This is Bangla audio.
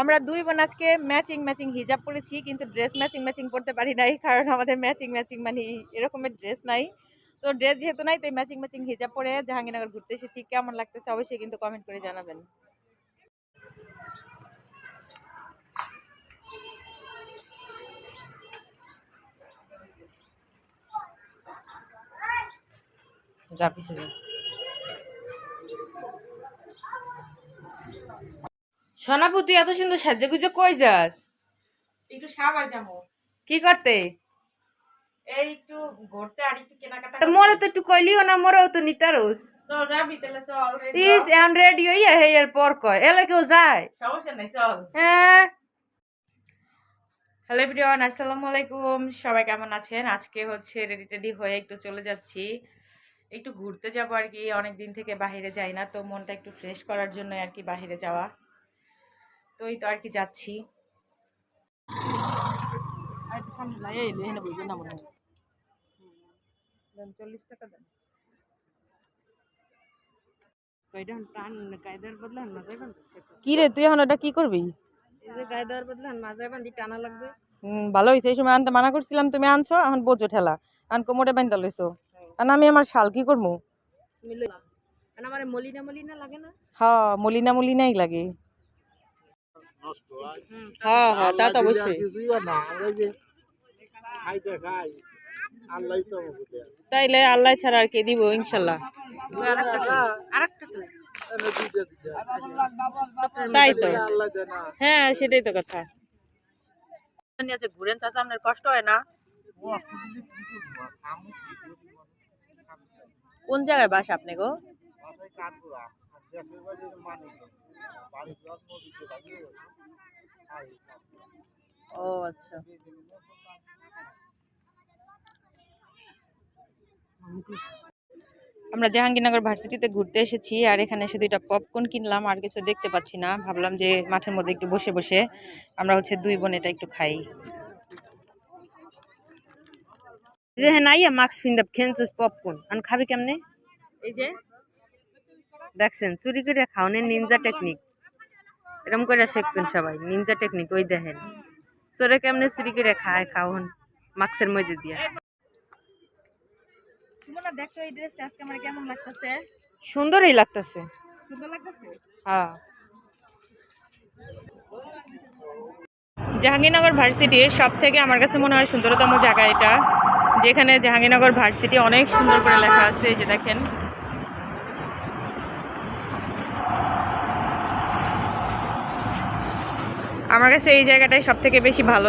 আমরা দুই বোন আজকে ম্যাচিং ম্যাচিং হিজাব পরেছি, কিন্তু ড্রেস ম্যাচিং ম্যাচিং পরতে পারি নাই, কারণ আমাদের ম্যাচিং ম্যাচিং মানে এরকমের ড্রেস নাই। তো ড্রেস যেহেতু নাই, তাই ম্যাচিং ম্যাচিং হিজাব পরে জাহাঙ্গীরনগর ঘুরতে এসেছি। কেমন লাগতেছে অবশ্যই কিন্তু কমেন্ট করে জানাবেন। যা পিছে সোনাপু তুই এত সুন্দর সাজে গুজে কই যাস? একটু সাবার যাব কি করতে? এই একটু ঘুরতে আর একটু কেনাকাটা মোরে তো একটু কইলিও না মোরেও তো নিতারস চল যাবি তাহলে চল ইস এখন রেডি হইয়া হে এর পর কয়। এলে কেউ যায়। সমস্যা নাই চল। হ্যাঁ। হ্যালো এভরিওয়ান আসসালামু আলাইকুম। সবাই কেমন আছেন? আজকে হচ্ছে রেডি টেডি হয়ে একটু চলে যাচ্ছি। একটু ঘুরতে যাব আর কি অনেক দিন থেকে বাইরে যাই না তো মনটা একটু ফ্রেশ করার জন্য আর কি বাইরে যাওয়া। তো এই তো আর কি যাচ্ছি। চল্লিশ টাকা দেন কি রে তুই এখন ওটা কি করবি? এই বদলান মাজায় বান্ধি টানা লাগবে ভালো হয়েছে এই সময় আনতে মানা করছিলাম তুমি আনছো এখন বোঝো ঠেলা। আন কোমরে বান্ধা লইছো। আর আমি আমার শাল কি করব? মিলে আর আমার মলিনা মলিনা লাগে না? হ্যাঁ মলিনা মলিনাই লাগে। হ্যাঁ হ্যাঁ তা তো অবশ্যই। তাইলে আল্লাহ ছাড়া আর কে দিব ইনশাল্লাহ? তাই তো। হ্যাঁ সেটাই তো কথা। ঘুরেন চাচা আপনার কষ্ট হয় না? কোন জায়গায় বাস আপনি গো? বাসায় ও আচ্ছা। আমরা জাহাঙ্গীরনগর ভার্সিটিতে ঘুরতে এসেছি আর এখানে এসে দুইটা পপকর্ন কিনলাম আর কিছু দেখতে পাচ্ছি না। ভাবলাম যে মাঠের মধ্যে একটু বসে বসে আমরা হচ্ছে দুই বোন এটা একটু খাই। যে হ্যাঁ নাইয়া মাস্ক ফিন্দাব খেনছিস পপকর্ন। আন খাবি কেমনে? এই যে। দেখছেন চুরি করে খাওয়ানোর নিনজা টেকনিক এরকম করে শিখবেন সবাই নিনজা টেকনিক ওই দেখেন। চোরে কেমনে চুরি করে খায় খাওয়ান মাস্কের মধ্যে দিয়া। দেখো এই ড্রেসটা আজকে আমার কেমন লাগতেছে? সুন্দরই লাগতেছে। সুন্দর লাগতেছে? হ্যাঁ। জাহাঙ্গীরনগর ভার্সিটির সব থেকে আমার কাছে মনে হয় সুন্দরতম জায়গা এটা। যেখানে জাহাঙ্গীরনগর ভার্সিটি অনেক সুন্দর করে লেখা আছে এই যে দেখেন। আমার কাছে এই জায়গাটাই সব থেকে বেশি ভালো